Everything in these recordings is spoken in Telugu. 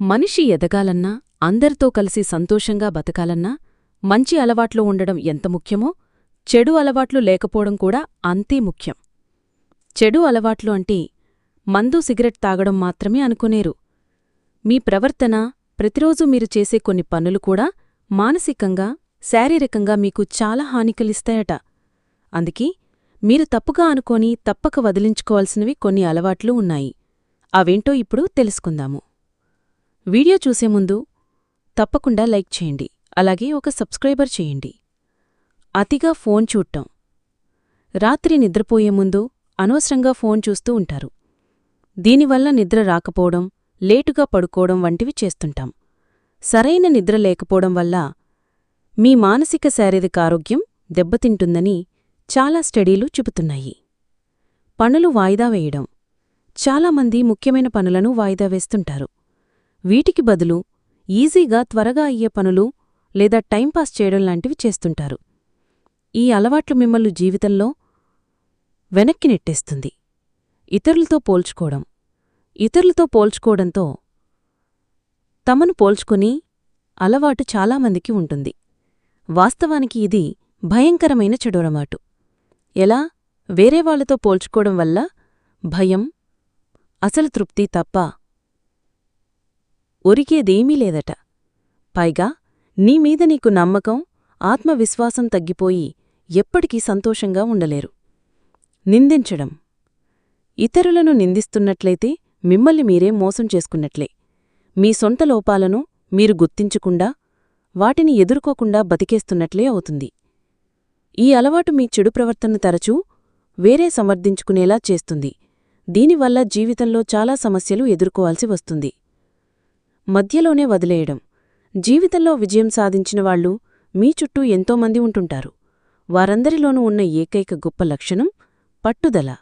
మనిషి ఎదగాలన్నా అందరితో కలిసి సంతోషంగా బతకాలన్నా మంచి అలవాట్లు ఉండడం ఎంత ముఖ్యమో చెడు అలవాట్లు లేకపోవడం కూడా అంతే ముఖ్యం. చెడు అలవాట్లు అంటే మందు సిగరెట్ తాగడం మాత్రమే అనుకునేరు. మీ ప్రవర్తన ప్రతిరోజు మీరు చేసే కొన్ని పనులు కూడా మానసికంగా శారీరకంగా మీకు చాలా హాని కలిస్తాయట అందుకే మీరు తప్పుగా అనుకోని తప్పక వదిలించుకోవాల్సినవి కొన్ని అలవాట్లు ఉన్నాయి. అవేంటో ఇప్పుడు తెలుసుకుందాము. వీడియో చూసే ముందు తప్పకుండా లైక్ చేయండి. అలాగే ఒక సబ్స్క్రైబర్ చేయండి. అతిగా ఫోన్ చూడటం. రాత్రి నిద్రపోయే ముందు అనవసరంగా ఫోన్ చూస్తూ ఉంటారు. దీనివల్ల నిద్ర రాకపోవడం లేటుగా పడుకోవడం వంటివి చేస్తుంటాం. సరైన నిద్ర లేకపోవడం వల్ల మీ మానసిక శారీరక ఆరోగ్యం దెబ్బతింటుందని చాలా స్టడీలు చెబుతున్నాయి. పనులు వాయిదా వేయడం. చాలామంది ముఖ్యమైన పనులను వాయిదా వేస్తుంటారు. వీటికి బదులు ఈజీగా త్వరగా అయ్యే పనులు లేదా టైంపాస్ చేయడం లాంటివి చేస్తుంటారు. ఈ అలవాట్లు మిమ్మల్ని జీవితంలో వెనక్కి నెట్టేస్తుంది. ఇతరులతో పోల్చుకోవడం. ఇతరులతో పోల్చుకోవడంతో తమను పోల్చుకుని అలవాటు చాలామందికి ఉంటుంది. వాస్తవానికి ఇది భయంకరమైన చెడొరమాటు. ఎలా? వేరే వాళ్ళతో పోల్చుకోవడం వల్ల భయం అసలు తృప్తి తప్ప ఒరిగేదేమీ లేదట. పైగా నీమీద నీకు నమ్మకం ఆత్మవిశ్వాసం తగ్గిపోయి ఎప్పటికీ సంతోషంగా ఉండలేరు. నిందించడం. ఇతరులను నిందిస్తున్నట్లయితే మిమ్మల్ని మీరే మోసం చేసుకున్నట్లే. మీ సొంత లోపాలను మీరు గుర్తించకుండా వాటిని ఎదుర్కోకుండా బతికేస్తున్నట్లే అవుతుంది. ఈ అలవాటు మీ చెడు ప్రవర్తన తరచూ వేరే సమర్థించుకునేలా చేస్తుంది. దీనివల్ల జీవితంలో చాలా సమస్యలు ఎదుర్కోవాల్సి వస్తుంది. మధ్యలోనే వదిలేయడం. జీవితంలో విజయం సాధించిన వాళ్ళు మీ చుట్టూ ఎంతోమంది ఉంటుంటారు. వారందరిలోనూ ఉన్న ఏకైక గొప్ప లక్షణం పట్టుదల.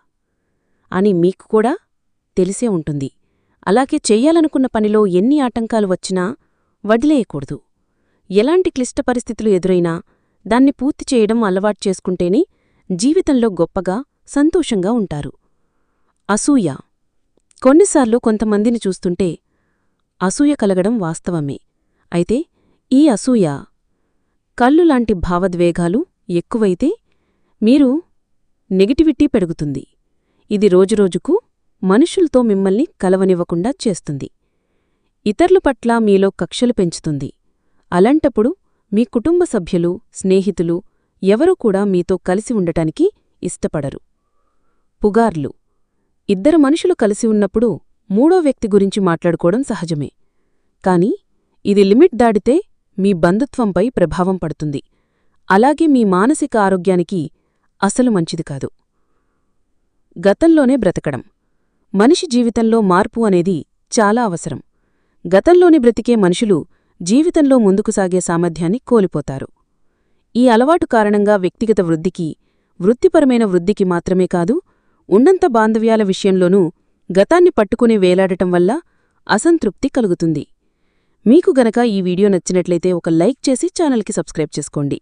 అని మీకు కూడా తెలిసే ఉంటుంది. అలాగే చెయ్యాలనుకున్న పనిలో ఎన్ని ఆటంకాలు వచ్చినా వదిలేయకూడదు. ఎలాంటి క్లిష్ట పరిస్థితులు ఎదురైనా దాన్ని పూర్తి చేయడం అలవాటు చేసుకుంటేనే జీవితంలో గొప్పగా సంతోషంగా ఉంటారు. అసూయ. కొన్నిసార్లు కొంతమందిని చూస్తుంటే అసూయ కలగడం వాస్తవమే. అయితే ఈ అసూయ కళ్ళులాంటి భావద్వేగాలు ఎక్కువైతే మీరు నెగిటివిటీ పెరుగుతుంది ఇది రోజురోజుకు మనుషులతో మిమ్మల్ని కలవనివ్వకుండా చేస్తుంది. ఇతర్ల పట్ల మీలో కక్షలు పెంచుతుంది. అలాంటప్పుడు మీ కుటుంబ సభ్యులు స్నేహితులు ఎవరూ కూడా మీతో కలిసి ఉండటానికి ఇష్టపడరు. పుగార్లు. ఇద్దరు మనుషులు కలిసి ఉన్నప్పుడు మూడో వ్యక్తి గురించి మాట్లాడుకోవడం సహజమే. కాని ఇది లిమిట్ దాడితే మీ బంధుత్వంపై ప్రభావం పడుతుంది. అలాగే మీ మానసిక ఆరోగ్యానికి అసలు మంచిది కాదు. గతంలోనే బ్రతకడం. మనిషి జీవితంలో మార్పు అనేది చాలా అవసరం. గతంలోని బ్రతికే మనుషులు జీవితంలో ముందుకు సాగే సామర్థ్యాన్ని కోల్పోతారు. ఈ అలవాటు కారణంగా వ్యక్తిగత వృద్ధికి వృత్తిపరమైన వృద్ధికి మాత్రమే కాదు ఉన్నంత బాంధవ్యాల విషయంలోనూ గతాన్ని పట్టుకుని వేలాడటం వల్ల అసంతృప్తి కలుగుతుంది. మీకు గనక ఈ వీడియో నచ్చినట్లయితే ఒక లైక్ చేసి ఛానల్కి సబ్స్క్రైబ్ చేసుకోండి.